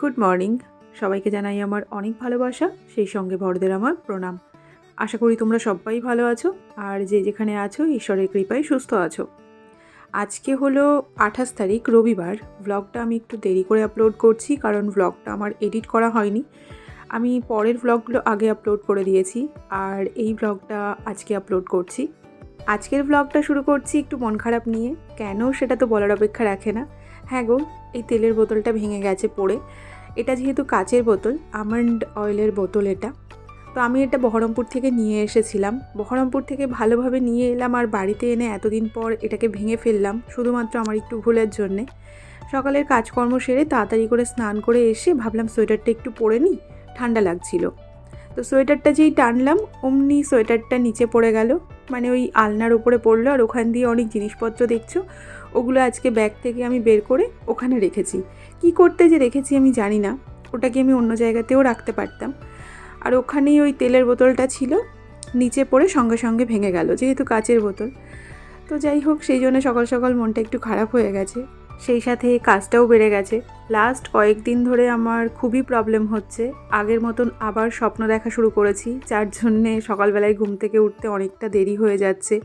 Good morning সবাইকে জানাই আমার অনেক ভালোবাসা, সেই সঙ্গে বড়দের আমার প্রণাম। আশা করি তোমরা সবাই ভালো আছো, আর যে যেখানে আছো, ঈশ্বরের কৃপায় সুস্থ আছো। আজকে হলো আঠাশ তারিখ, রবিবার। ব্লগটা আমি একটু দেরি করে আপলোড করছি, কারণ ব্লগটা আমার এডিট করা হয়নি। আমি পরের ব্লগগুলো আগে আপলোড করে দিয়েছি, আর এই ব্লগটা আজকে আপলোড করছি। আজকের ব্লগটা শুরু করছি একটু মন খারাপ নিয়ে। কেন সেটা তো বলার অপেক্ষা রাখে না। হ্যাঁ গো, এই তেলের বোতলটা ভেঙে গেছে পড়ে। এটা যেহেতু কাচের বোতল আমন্ড অয়েলের বোতল এটা। তো আমি এটা বহরমপুর থেকে নিয়ে এসেছিলাম। বহরমপুর থেকে ভালোভাবে নিয়ে এলাম আর বাড়িতে এনে এতদিন পর এটাকে ভেঙে ফেললাম, শুধুমাত্র আমার একটু ভুলের জন্যে। সকালের কাজকর্ম সেরে তাড়াতাড়ি করে স্নান করে এসে ভাবলাম সোয়েটারটা একটু পরে নিই, ঠান্ডা লাগছিল। তো সোয়েটারটা যেই টানলাম, অমনি সোয়েটারটা নিচে পড়ে গেল। মানে ওই আলনার ওপরে পড়ল আর ওখান দিয়ে অনেক জিনিসপত্র দেখছ। ওগুলো আজকে ব্যাগ থেকে আমি বের করে ওখানে রেখেছি। কি করতে যে রেখেছি আমি জানি না। ওটাকে আমি অন্য জায়গাতেও রাখতে পারতাম। আর ওখানেই ওই তেলের বোতলটা ছিল, নিচে পড়ে সঙ্গে সঙ্গে ভেঙে গেল, যেহেতু কাচের বোতল। তো যাই হোক, সেই জন্য সকাল সকাল মনটা একটু খারাপ হয়ে গেছে। সেই সাথে কাজটাও বেড়ে গেছে। লাস্ট কয়েকদিন ধরে আমার খুবই প্রবলেম হচ্ছে। আগের মতন আবার স্বপ্ন দেখা শুরু করেছি, যার জন্যে সকালবেলায় ঘুম থেকে উঠতে অনেকটা দেরি হয়ে যাচ্ছে।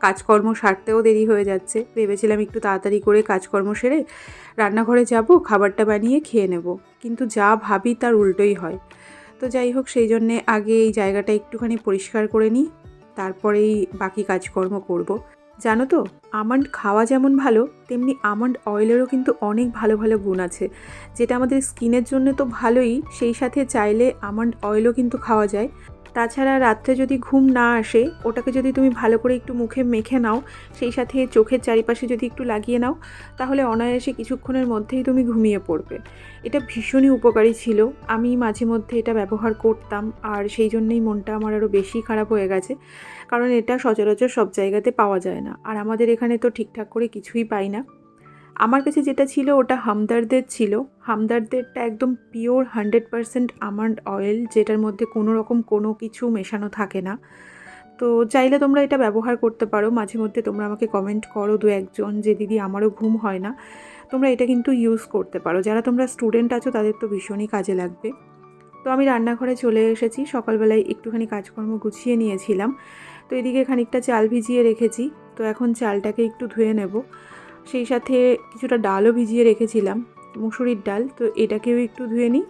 কাজকর্ম সারতেও দেরি হয়ে যাচ্ছে। ভেবেছিলাম একটু তাড়াতাড়ি করে কাজকর্ম সেরে রান্নাঘরে যাব, খাবারটা বানিয়ে খেয়ে নেব। কিন্তু যা ভাবি তার উল্টোই হয়। তো যাই হোক, সেই জন্যে আগে এই জায়গাটা একটুখানি পরিষ্কার করে নিই, তারপরেই বাকি কাজকর্ম করব। জানো তো, আমন্ড খাওয়া যেমন ভালো, তেমনি আমন্ড অয়েলেরও কিন্তু অনেক ভালো ভালো গুণ আছে। যেটা আমাদের স্কিনের জন্য তো ভালোই, সেই সাথে চাইলে আমন্ড অয়েলও কিন্তু খাওয়া যায়। তাছাড়া রাত্রে যদি ঘুম না আসে, ওটাকে যদি তুমি ভালো করে একটু মুখে মেখে নাও, সেই সাথে চোখের চারিপাশে যদি একটু লাগিয়ে নাও, তাহলে অনায়াসে কিছুক্ষণের মধ্যেই তুমি ঘুমিয়ে পড়বে। এটা ভীষণই উপকারী ছিল। আমি মাঝে মধ্যে এটা ব্যবহার করতাম, আর সেই জন্যই মনটা আমার আরও বেশি খারাপ হয়ে গেছে। কারণ এটা সচরাচর সব জায়গাতে পাওয়া যায় না। আর আমাদের এখানে তো ঠিকঠাক করে কিছুই পাই না। আমার কাছে যেটা ছিল ওটা হামদারদের ছিল। হামদারদেরটা একদম pure hundred percent almond oil যেটার মধ্যে কোনো রকম কোনো কিছু মেশানো থাকে না। তো চাইলে তোমরা এটা ব্যবহার করতে পারো। মাঝে মধ্যে তোমরা আমাকে কমেন্ট করো দু একজন যে, দিদি, আমারও ঘুম হয় না। তোমরা এটা কিন্তু ইউজ করতে পারো। যারা তোমরা স্টুডেন্ট আছো, তাদের তো ভীষণই কাজে লাগবে। তো আমি রান্নাঘরে চলে এসেছি। সকালবেলায় একটুখানি কাজকর্ম গুছিয়ে নিয়েছিলাম। তো এদিকে খানিকটা চাল ভিজিয়ে রেখেছি। তো এখন চালটাকে একটু ধুয়ে নেব। সেই সাথে কিছুটা ডালও ভিজিয়ে রেখেছিলাম, মুসুরির ডাল। তো এটাকেও একটু ধুয়ে নিই।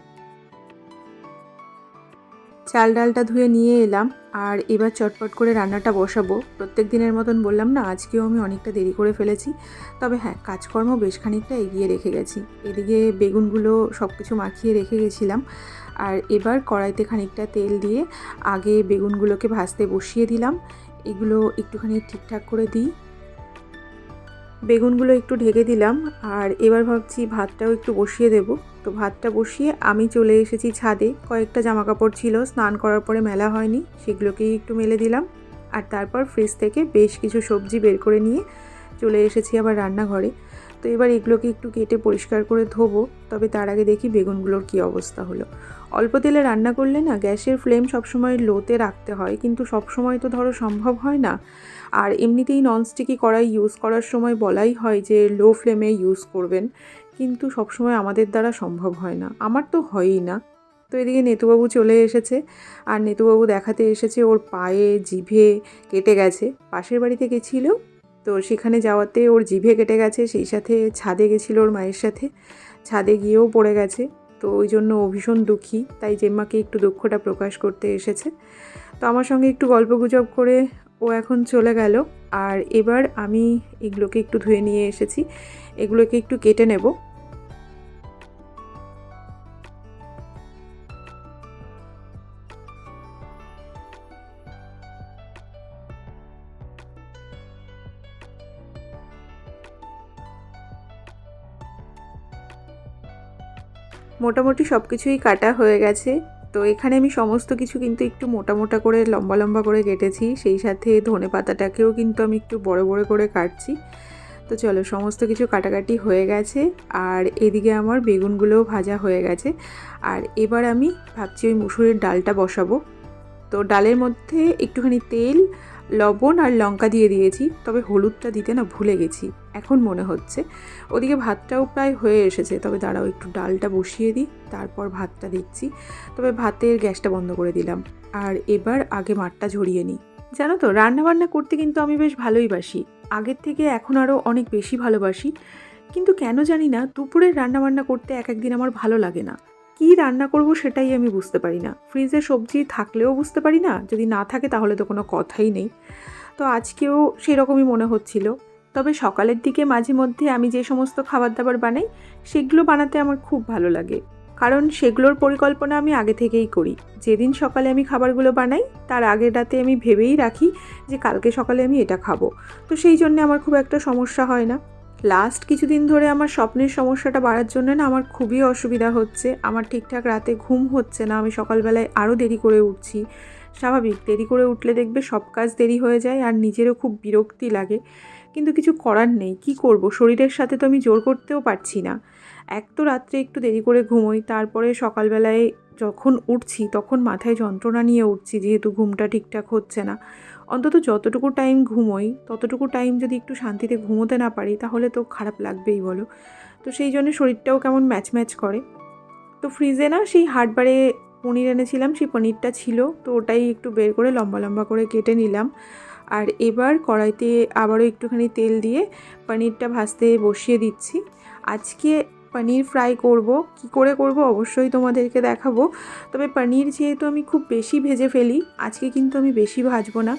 চাল ডালটা ধুয়ে নিয়ে এলাম আর এবার চটপট করে রান্নাটা বসাবো। প্রত্যেক দিনের মতন বললাম না, আজকেও আমি অনেকটা দেরি করে ফেলেছি। তবে হ্যাঁ কাজকর্ম বেশ খানিকটা এগিয়ে রেখে গেছি। এদিকে বেগুনগুলো সব কিছু মাখিয়ে রেখে গেছিলাম। আর এবার কড়াইতে খানিকটা তেল দিয়ে আগে বেগুনগুলোকে ভাজতে বসিয়ে দিলাম। এগুলো একটুখানি ঠিকঠাক করে দিই। বেগুনগুলো একটু ঢেকে দিলাম আর এবার ভাবছি ভাতটাও একটু বসিয়ে দেব। তো ভাতটা বসিয়ে আমি চলে এসেছি ছাদে। কয়েকটা জামা কাপড় ছিল, স্নান করার পরে মেলা হয়নি, সেগুলোকেই একটু মেলে দিলাম। আর তারপর ফ্রিজ থেকে বেশ কিছু সবজি বের করে নিয়ে চলে এসেছি আবার রান্নাঘরে। তো এবার এগুলোকে একটু কেটে পরিষ্কার করে ধোবো, তবে তার আগে দেখি বেগুনগুলোর কী অবস্থা হলো। অল্প তেলে রান্না করলে না গ্যাসের ফ্লেম সবসময় লোতে রাখতে হয়, কিন্তু সবসময় তো ধরো সম্ভব হয় না। আর এমনিতেই ননস্টিকি কড়াই ইউজ করার সময় বলাই হয় যে লো ফ্লেমে ইউজ করবেন, কিন্তু সবসময় আমাদের দ্বারা সম্ভব হয় না। আমার তো হয়ই না। তো এদিকে নেতুবাবু চলে এসেছে, আর নেতুবাবু দেখাতে এসেছে ওর পায়ে জিভে কেটে গেছে। পাশের বাড়িতে গেছিল তো সেখানে যাওয়াতে ওর জিভে কেটে গেছে, সেই সাথে ছাদে গেছিল ওর মায়ের সাথে। ছাদে গিয়েও পড়ে গেছে। তো ওই জন্য ও ভীষণ দুঃখী, তাই জেম্মাকে একটু দুঃখটা প্রকাশ করতে এসেছে। তো আমার সঙ্গে একটু গল্প গুজব করে ও এখন চলে গেল। আর এবার আমি এগুলোকে একটু ধুয়ে নিয়ে এসেছি। এগুলোকে একটু কেটে নেব। মোটামুটি সব কিছুই কাটা হয়ে গেছে। তো এখানে আমি সমস্ত কিছু কিন্তু একটু মোটা মোটা করে, লম্বা লম্বা করে কেটেছি। সেই সাথে ধনে পাতাটাকেও কিন্তু আমি একটু বড় বড় করে কাটছি। তো চলো, সমস্ত কিছু কাটাকাটি হয়ে গেছে। আর এদিকে আমার বেগুনগুলোও ভাজা হয়ে গেছে। আর এবার আমি ভাবছি ওই মুসুরের ডালটা বসাবো। তো ডালের মধ্যে একটুখানি তেল, লবণ আর লঙ্কা দিয়ে দিয়েছি। তবে হলুদটা দিতে না ভুলে গেছি। এখন মনে হচ্ছে। ওদিকে ভাতটাও প্রায় হয়ে এসেছে, তবে দাঁড়াও একটু ডালটা বসিয়ে দিই, তারপর ভাতটা দিচ্ছি। তবে ভাতের গ্যাসটা বন্ধ করে দিলাম। আর এবার আগে মাঠটা ঝরিয়ে নিই। জানো তো, রান্নাবান্না করতে কিন্তু আমি বেশ ভালোই বাসি। আগের থেকে এখন আরও অনেক বেশি ভালোবাসি। কিন্তু কেন জানি না, দুপুরের রান্নাবান্না করতে এক একদিন আমার ভালো লাগে না। কি রান্না করব সেটাই আমি বুঝতে পারি না। ফ্রিজে সবজি থাকলেও বুঝতে পারি না, যদি না থাকে তাহলে তো কোনো কথাই নেই। তো আজকেও সেরকমই মনে হচ্ছিল। তবে সকালের দিকে মাঝে মধ্যে আমি যে সমস্ত খাবার দাবার বানাই, সেগুলো বানাতে আমার খুব ভালো লাগে। কারণ সেগুলোর পরিকল্পনা আমি আগে থেকেই করি। যেদিন সকালে আমি খাবারগুলো বানাই, তার আগের রাতে আমি ভেবেই রাখি যে কালকে সকালে আমি এটা খাব। তো সেই জন্য আমার খুব একটা সমস্যা হয় না। লাস্ট কিছুদিন ধরে আমার স্বপ্নের সমস্যাটা বাড়ার জন্য না আমার খুবই অসুবিধা হচ্ছে। আমার ঠিকঠাক রাতে ঘুম হচ্ছে না। আমি সকালবেলায় আরও দেরি করে উঠছি। স্বাভাবিক, দেরি করে উঠলে দেখবে সব কাজ দেরি হয়ে যায় আর নিজেরও খুব বিরক্তি লাগে। কিন্তু কিছু করার নেই। কি করব? শরীরের সাথে তো আমি জোর করতেও পারছি না। এক তো রাত্রে একটু দেরি করে ঘুমোই, তারপরে সকালবেলায় যখন উঠছি তখন মাথায় যন্ত্রণা নিয়ে উঠছি, যেহেতু ঘুমটা ঠিকঠাক হচ্ছে না। অন্তত যতটুকু টাইম ঘুমোই, ততটুকু টাইম যদি একটু শান্তিতে ঘুমোতে না পারি, তাহলে তো খারাপ লাগবেই, বলো। তো সেই জন্য শরীরটাও কেমন ম্যাচ ম্যাচ করে। তো ফ্রিজে না সেই হাটবারে পনির এনেছিলাম, সেই পনিরটা ছিল, তো ওটাই একটু বের করে লম্বা লম্বা করে কেটে নিলাম। আর এবার কড়াইতে আবারও একটুখানি তেল দিয়ে পনিরটা ভাজতে বসিয়ে দিচ্ছি। আজকে পনির ফ্রাই করব। কি করে করব অবশ্যই তোমাদেরকে দেখাবো। তবে পনির যেহেতু আমি খুব বেশি ভেজে ফেলি, আজকে কিন্তু আমি বেশি ভাজবো না।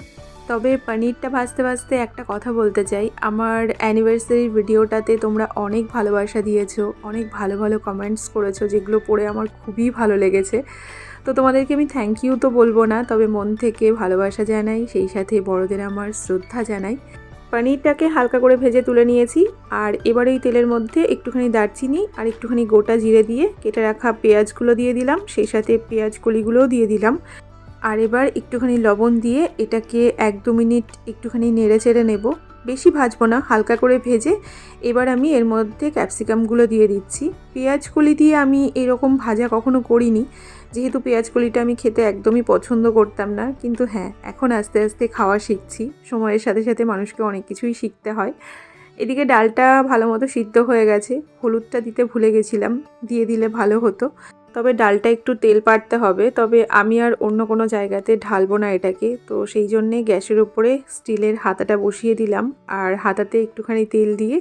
তবে পনিরটা ভাজতে ভাজতে একটা কথা বলতে চাই। আমার অ্যানিভার্সারির ভিডিওটাতে তোমরা অনেক ভালোবাসা দিয়েছ, অনেক ভালো ভালো কমেন্টস করেছ, যেগুলো পড়ে আমার খুবই ভালো লেগেছে। তো তোমাদেরকে আমি থ্যাংক ইউ তো বলব না, তবে মন থেকে ভালোবাসা জানাই, সেই সাথে বড়দের আমার শ্রদ্ধা জানাই। পনিরটাকে হালকা করে ভেজে তুলে নিয়েছি, আর এবার এই তেলের মধ্যে একটুখানি দারচিনি আর একটুখানি গোটা জিরে দিয়ে কেটে রাখা পেঁয়াজগুলো দিয়ে দিলাম, সেই সাথে পেঁয়াজ কলিগুলোও দিয়ে দিলাম। আর এবার একটুখানি লবণ দিয়ে এটাকে এক দু মিনিট একটুখানি নেড়ে চেড়ে নেব। বেশি ভাজবো না, হালকা করে ভেজে এবার আমি এর মধ্যে ক্যাপসিকামগুলো দিয়ে দিচ্ছি। পেঁয়াজ কলি দিয়ে আমি এরকম ভাজা কখনো করিনি যেহেতু পেঁয়াজ কলিটা আমি খেতে একদমই পছন্দ করতাম না, কিন্তু হ্যাঁ এখন আস্তে আস্তে খাওয়া শিখছি। সময়ের সাথে সাথে মানুষকে অনেক কিছুই শিখতে হয়। এদিকে ডালটা ভালো মতো সিদ্ধ হয়ে গেছে। হলুদটা দিতে ভুলে গেছিলাম, দিয়ে দিলে ভালো হতো। তবে ডালটা একটু তেল পাড়তে হবে। তবে আমি আর অন্য কোনো জায়গাতে ঢালবো না এটাকে। তো সেই জন্যে গ্যাসের উপরে স্টিলের হাতাটা বসিয়ে দিলাম। আর হাতাতে একটুখানি তেল দিয়ে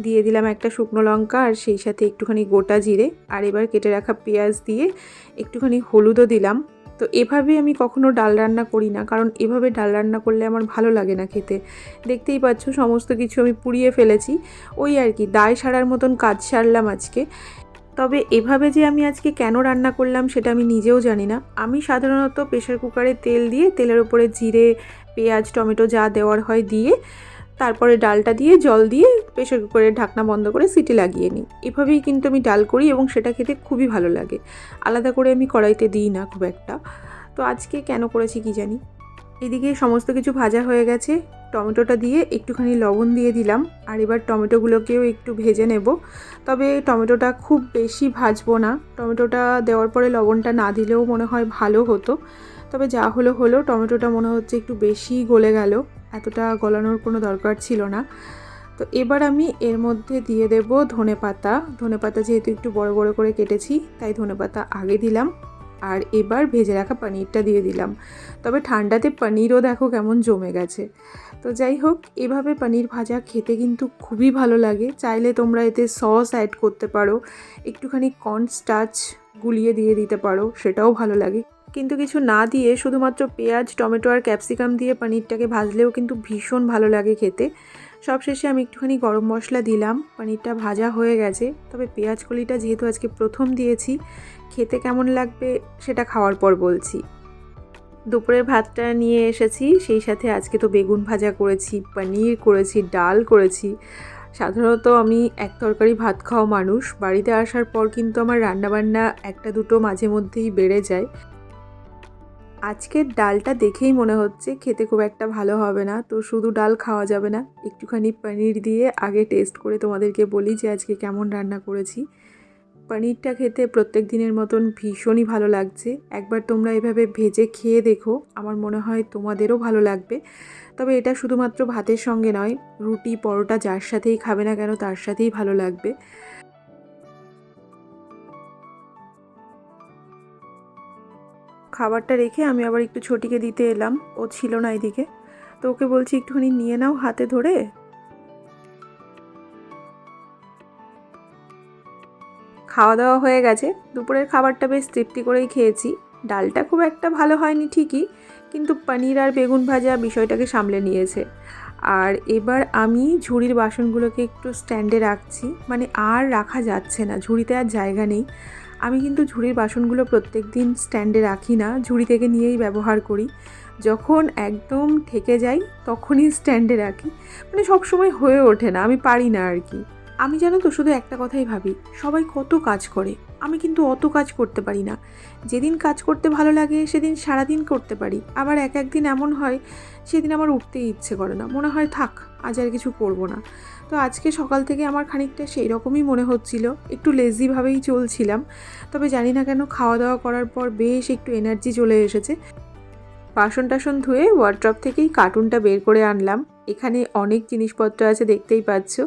দিয়ে দিলাম একটা শুকনো লঙ্কা আর সেই সাথে একটুখানি গোটা জিরে। আর এবার কেটে রাখা পেঁয়াজ দিয়ে একটুখানি হলুদও দিলাম। তো এভাবে আমি কখনো ডাল রান্না করি না। কারণ এভাবে ডাল রান্না করলে আমার ভালো লাগে না খেতে। দেখতেই পাচ্ছ সমস্ত কিছু আমি পুড়িয়ে ফেলেছি। ওই আর কি, দায় সারার মতন কাজ সারলাম আজকে। তবে এভাবে যে আমি আজকে কেন রান্না করলাম সেটা আমি নিজেও জানি না। আমি সাধারণত প্রেশার কুকারে তেল দিয়ে, তেলের ওপরে জিরে, পেঁয়াজ, টমেটো যা দেওয়ার হয় দিয়ে, তারপরে ডালটা দিয়ে জল দিয়ে প্রেশার কুকারের ঢাকনা বন্ধ করে সিটি লাগিয়ে নিই। এভাবেই কিন্তু আমি ডাল করি এবং সেটা খেতে খুবই ভালো লাগে। আলাদা করে আমি কড়াইতে দিই না খুব একটা। তো আজকে কেন করেছি কি জানি? এদিকে সমস্ত কিছু ভাজা হয়ে গেছে। টমেটোটা দিয়ে একটুখানি লবণ দিয়ে দিলাম আর এবার টমেটোগুলোকেও একটু ভেজে নেব। তবে টমেটোটা খুব বেশি ভাজবো না। টমেটোটা দেওয়ার পরে লবণটা না দিলেও মনে হয় ভালো হতো। তবে যা হলো হলো, টমেটোটা মনে হচ্ছে একটু বেশি গলে গেল। এতটা গলানোর কোনো দরকার ছিল না। তো এবার আমি এর মধ্যে দিয়ে দেব ধনে পাতা ধনে পাতা যেহেতু একটু বড় বড় করে কেটেছি, তাই ধনে পাতা আগে দিলাম। আর এবার ভেজে রাখা পনিরটা দিয়ে দিলাম। তবে ঠান্ডাতে পনিরও দেখো কেমন জমে গেছে। তো যাই হোক, এভাবে পনির ভাজা খেতে কিন্তু খুবই ভালো লাগে। চাইলে তোমরা এতে সস অ্যাড করতে পারো, একটুখানি কর্ন স্টাচ গুলিয়ে দিয়ে দিতে পারো, সেটাও ভালো লাগে। কিন্তু কিছু না দিয়ে শুধুমাত্র পেঁয়াজ, টমেটো আর ক্যাপসিকাম দিয়ে পনিরটাকে ভাজলেও কিন্তু ভীষণ ভালো লাগে খেতে। সবশেষে আমি একটুখানি গরম মশলা দিলাম। পনিরটা ভাজা হয়ে গেছে। তবে পেঁয়াজ কলিটা যেহেতু আজকে প্রথম দিয়েছি, খেতে কেমন লাগবে সেটা খাওয়ার পর বলছি। দুপুরের ভাতটা নিয়ে এসেছি, সেই সাথে আজকে তো বেগুন ভাজা করেছি, পনির করেছি, ডাল করেছি। সাধারণত আমি এক তরকারি ভাত খাওয়া মানুষ। বাড়িতে আসার পর কিন্তু আমার রান্নাবান্না একটা দুটো মাঝে মধ্যেই বেড়ে যায়। আজকের ডালটা দেখেই মনে হচ্ছে খেতে খুব একটা ভালো হবে না। তো শুধু ডাল খাওয়া যাবে না, একটুখানি পনির দিয়ে আগে টেস্ট করে তোমাদেরকে বলি যে আজকে কেমন রান্না করেছি। পনিরটা খেতে প্রত্যেক দিনের মতন ভীষণই ভালো লাগছে। একবার তোমরা এভাবে ভেজে খেয়ে দেখো, আমার মনে হয় তোমাদেরও ভালো লাগবে। তবে এটা শুধুমাত্র ভাতের সঙ্গে নয়, রুটি, পরোটা যার সাথেই খাবে না কেন তার সাথেই ভালো লাগবে। খাবারটা রেখে আমি আবার একটু ছোটিকে দিতে এলাম। ও ছিল না এদিকে। তো ওকে বলছি, একটুখানি নিয়ে নাও হাতে ধরে। খাওয়া দাওয়া হয়ে গেছে। দুপুরের খাবারটা বেশ তৃপ্তি করেই খেয়েছি। ডালটা খুব একটা ভালো হয়নি ঠিকই, কিন্তু পনির আর বেগুন ভাজা বিষয়টাকে সামলে নিয়েছে। আর এবার আমি ঝুড়ির বাসনগুলোকে একটু স্ট্যান্ডে রাখছি। মানে আর রাখা যাচ্ছে না, ঝুড়িতে আর জায়গা নেই। আমি কিন্তু ঝুড়ির বাসনগুলো প্রত্যেক দিন স্ট্যান্ডে রাখি না, ঝুড়ি থেকে নিয়েই ব্যবহার করি। যখন একদম ঠেকে যাই, তখনই স্ট্যান্ডে রাখি। মানে সবসময় হয়ে ওঠে না, আমি পারি না আর কি। আমি জানো তো, শুধু একটা কথাই ভাবি, সবাই কত কাজ করে, আমি কিন্তু অত কাজ করতে পারি না। যেদিন কাজ করতে ভালো লাগে, সেদিন সারাদিন করতে পারি। আবার এক একদিন এমন হয়, সেদিন আমার উঠতেই ইচ্ছে করে না। মনে হয়, থাক, আজ আর কিছু করব না। তো আজকে সকাল থেকে আমার খানিকটা সেই রকমই মনে হচ্ছিল। একটু লেজিভাবেই চলছিলাম। তবে জানি না কেন খাওয়া দাওয়া করার পর বেশ একটু এনার্জি চলে এসেছে। বাসন টাসন ধুয়ে ওয়ার্ড্রপ থেকেই কার্টুনটা বের করে আনলাম। এখানে অনেক জিনিসপত্র আছে, দেখতেই পাচ্ছ।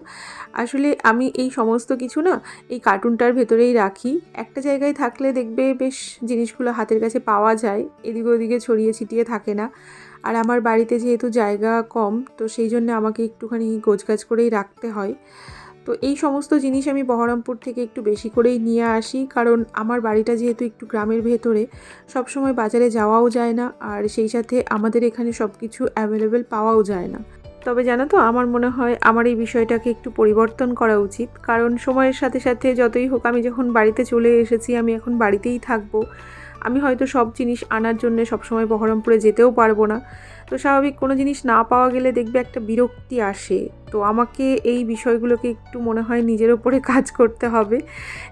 আসলে আমি এই সমস্ত কিছু না এই কার্টুনটার ভেতরেই রাখি। একটা জায়গায় থাকলে দেখবে বেশ জিনিসগুলো হাতের কাছে পাওয়া যায়। এদিকে ওদিকে ছড়িয়ে ছিটিয়ে থাকে না। আর আমার বাড়িতে যেহেতু জায়গা কম, তো সেই জন্য আমাকে একটুখানি গোছগাছ করেই রাখতে হয়। তো এই সমস্ত জিনিস আমি বহরমপুর থেকে একটু বেশি করেই নিয়ে আসি, কারণ আমার বাড়িটা যেহেতু একটু গ্রামের ভেতরে, সবসময় বাজারে যাওয়াও যায় না, আর সেই সাথে আমাদের এখানে সব কিছু অ্যাভেলেবেল পাওয়াও যায় না। তবে জানো তো, আমার মনে হয় আমার এই বিষয়টাকে একটু পরিবর্তন করা উচিত, কারণ সময়ের সাথে সাথে যতই হোক আমি যখন বাড়িতে চলে এসেছি, আমি এখন বাড়িতেই থাকব। আমি হয়তো সব জিনিস আনার জন্য সবসময় বহরমপুরে যেতেও পারব না। তো স্বাভাবিক কোনো জিনিস না পাওয়া গেলে দেখবে একটা বিরক্তি আসে। তো আমাকে এই বিষয়গুলোকে একটু মনে হয় নিজের ওপরে কাজ করতে হবে।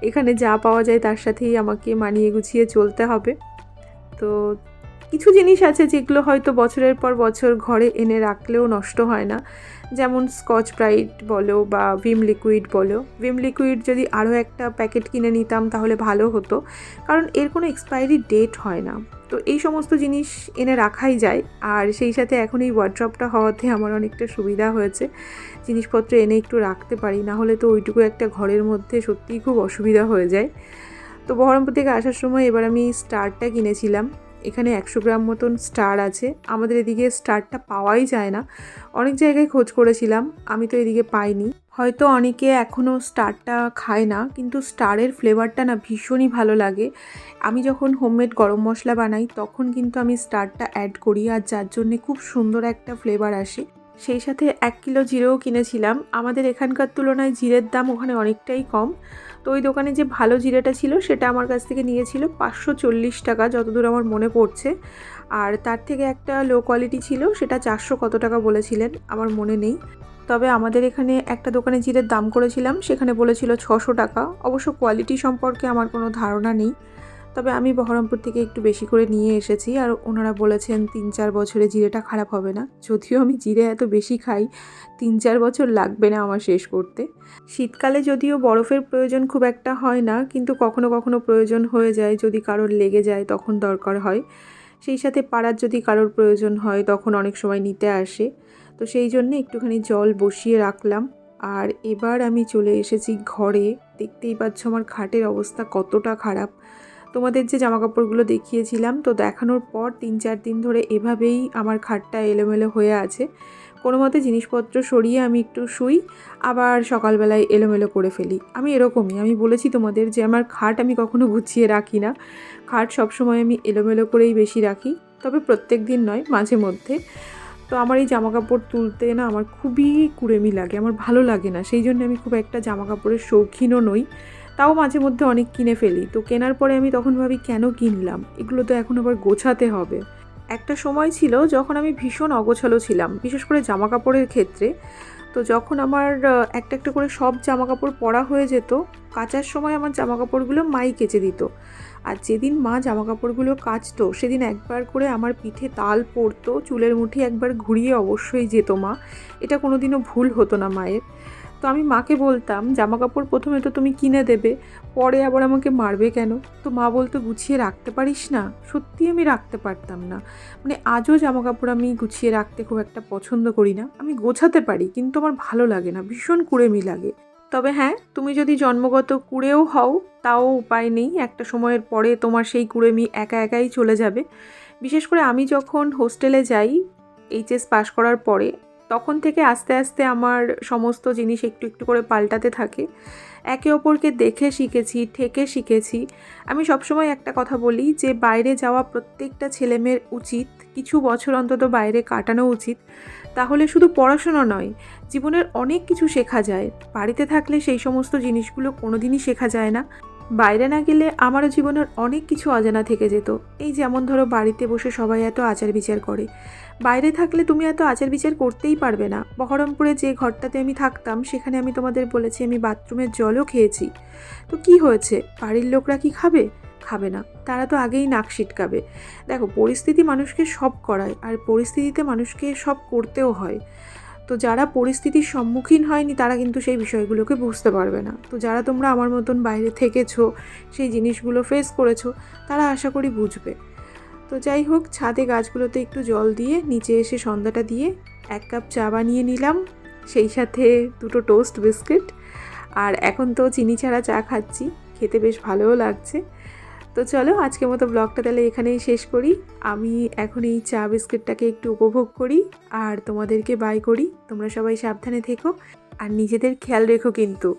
এখানে যা পাওয়া যায় তার সাথেই আমাকে মানিয়ে গুছিয়ে চলতে হবে। তো কিছু জিনিস আছে যেগুলো হয়তো বছরের পর বছর ঘরে এনে রাখলেও নষ্ট হয় না। যেমন স্কচ ব্রাইট বলো বা ভিম লিকুইড বলো। ভিম লিকুইড যদি আরও একটা প্যাকেট কিনে নিতাম তাহলে ভালো হতো, কারণ এর কোনো এক্সপায়ারি ডেট হয় না। তো এই সমস্ত জিনিস এনে রাখাই যায়, আর সেই সাথে এখন এই ওয়ার্ড্রপটা হওয়াতে আমার অনেকটা সুবিধা হয়েছে। জিনিসপত্র এনে একটু রাখতে পারি, না হলে তো ওইটুকু একটা ঘরের মধ্যে সত্যিই খুব অসুবিধা হয়ে যায়। তো বহরমপুর থেকে আসার সময় এবার আমি স্টারটা কিনেছিলাম। এখানে একশো গ্রাম মতন স্টার আছে। আমাদের এদিকে স্টারটা পাওয়াই যায় না। অনেক জায়গায় খোঁজ করেছিলাম, আমি তো এদিকে পাইনি। হয়তো অনেকে এখনও স্টারটা খায় না, কিন্তু স্টারের ফ্লেভারটা না ভীষণই ভালো লাগে। আমি যখন হোমমেড গরম মশলা বানাই, তখন কিন্তু আমি স্টারটা অ্যাড করি, আর যার জন্যে খুব সুন্দর একটা ফ্লেভার আসে। সেই সাথে এক কিলো জিরেও কিনেছিলাম। আমাদের এখানকার তুলনায় জিরের দাম ওখানে অনেকটাই কম। তো ওই দোকানে যে ভালো জিরেটা ছিল সেটা আমার কাছ থেকে নিয়েছিল পাঁচশো চল্লিশ টাকা, যতদূর আমার মনে পড়ছে। আর তার থেকে একটা লো কোয়ালিটি ছিল, সেটা চারশো কত টাকা বলেছিলেন, আমার মনে নেই। তবে আমাদের এখানে একটা দোকানে জিরের দাম করেছিলাম, সেখানে বলেছিল ছশো টাকা। অবশ্য কোয়ালিটি সম্পর্কে আমার কোনো ধারণা নেই। তবে আমি বহরমপুর থেকে একটু বেশি করে নিয়ে এসেছি আর ওনারা বলেছেন তিন চার বছরে জিরেটা খারাপ হবে না। যদিও আমি জিরে এত বেশি খাই, তিন চার বছর লাগবে না আমার শেষ করতে। শীতকালে যদিও বরফের প্রয়োজন খুব একটা হয় না, কিন্তু কখনো কখনো প্রয়োজন হয়ে যায়। যদি কারোর লেগে যায়, তখন দরকার হয়। সেই সাথে পাড়ার যদি কারোর প্রয়োজন হয়, তখন অনেক সময় নিতে আসে। তো সেই জন্যে একটুখানি জল বসিয়ে রাখলাম। আর এবার আমি চলে এসেছি ঘরে। দেখতেই পাচ্ছ আমার খাটের অবস্থা কতটা খারাপ। তোমাদের যে জামা কাপড়গুলো দেখিয়েছিলাম, তো দেখানোর পর তিন চার দিন ধরে এভাবেই আমার খাটটা এলোমেলো হয়ে আছে। কোনো মতে জিনিসপত্র সরিয়ে আমি একটু শুই, আবার সকালবেলায় এলোমেলো করে ফেলি। আমি এরকমই, আমি বলেছি তোমাদের যে আমার খাট আমি কখনো গুছিয়ে রাখি না। খাট সবসময় আমি এলোমেলো করেই বেশি রাখি, তবে প্রত্যেক দিন নয়, মাঝে মধ্যে। তো আমার এই জামা কাপড় তুলতে না আমার খুবই কুড়েমি লাগে, আমার ভালো লাগে না। সেই জন্য আমি খুব একটা জামা কাপড়ের শৌখিনও নই। তাও মাঝে মধ্যে অনেক কিনে ফেলি। তো কেনার পরে আমি তখন ভাবি, কেন কিনলাম? এগুলো তো এখন আবার গোছাতে হবে। একটা সময় ছিল যখন আমি ভীষণ অগোছালো ছিলাম, বিশেষ করে জামা কাপড়ের ক্ষেত্রে। তো যখন আমার একটা একটা করে সব জামা কাপড় পরা হয়ে যেত, কাচার সময় আমার জামা কাপড়গুলো মাই কেচে দিত। আর যেদিন মা জামা কাপড়গুলো কাচতো, সেদিন একবার করে আমার পিঠে তাল পড়তো চুলের মুঠি একবার ঘুরিয়ে অবশ্যই যেত মা। এটা কোনোদিনও ভুল হতো না মায়ের। তো আমি মাকে বলতাম জামা কাপড় প্রথমে তো তুমি কিনে দেবে, পরে আবার আমাকে মারবে কেন? তো মা বলতো, গুছিয়ে রাখতে পারিস না? সত্যি আমি রাখতে পারতাম না। মানে আজও জামা কাপড় আমি গুছিয়ে রাখতে খুব একটা পছন্দ করি না। আমি গোছাতে পারি, কিন্তু আমার ভালো লাগে না, ভীষণ কুড়েমি লাগে। তবে হ্যাঁ তুমি যদি জন্মগত কুড়েও হও, তাও উপায় নেই। একটা সময়ের পরে তোমার সেই কুড়েমি একা একাই চলে যাবে। বিশেষ করে আমি যখন হোস্টেলে যাই, এইচএস পাশ করার পরে তখন থেকে আস্তে আস্তে আমার সমস্ত জিনিস একটু একটু করে পাল্টাতে থাকে। একে অপরকে দেখে শিখেছি, ঠেকে শিখেছি। আমি সবসময় একটা কথা বলি যে, বাইরে যাওয়া প্রত্যেকটা ছেলেমেয়ের উচিত, কিছু বছর অন্তত বাইরে কাটানো উচিত। তাহলে শুধু পড়াশোনা নয়, জীবনের অনেক কিছু শেখা যায়। বাড়িতে থাকলে সেই সমস্ত জিনিসগুলো কোনোদিনই শেখা যায় না। বাইরে না গেলে আমারও জীবনের অনেক কিছু অজানা থেকে যেত। এই যেমন ধরো বাড়িতে বসে সবাই এত আচার বিচার করে। বাইরে থাকলে তুমি এত আচার বিচার করতেই পারবে না। বহরমপুরে যে ঘরটাতে আমি থাকতাম, সেখানে আমি তোমাদের বলেছি আমি বাথরুমের জলও খেয়েছি। তো কি হয়েছে? বাড়ির লোকরা কি খাবে? খাবে না। তারা তো আগেই নাক সিটকাবে। দেখো, পরিস্থিতি মানুষকে সব করায়, আর পরিস্থিতিতে মানুষকে সব করতেও হয়। তো যারা পরিস্থিতির সম্মুখীন হয়নি, তারা কিন্তু সেই বিষয়গুলোকে বুঝতে পারবে না। তো যারা তোমরা আমার মতন বাইরে থেকেছো, সেই জিনিসগুলো ফেস করেছ, তারা আশা করি বুঝবে। তো যাই হোক, ছাদে গাছগুলোতে একটু জল দিয়ে, নিচে এসে সন্ধ্যাটা দিয়ে এক কাপ চা বানিয়ে নিলাম। সেই সাথে দুটো টোস্ট বিস্কিট আর এখন তো চিনি ছাড়া চা খাচ্ছি, খেতে বেশ ভালোও লাগছে। তো চলো আজকের মতো ব্লগটা তাহলে এখানেই শেষ করি। আমি এখন এই চা বিস্কিটটাকে একটু উপভোগ করি আর তোমাদেরকে বাই করি। তোমরা সবাই সাবধানে থেকো। আর নিজেদের খেয়াল রেখো কিন্তু।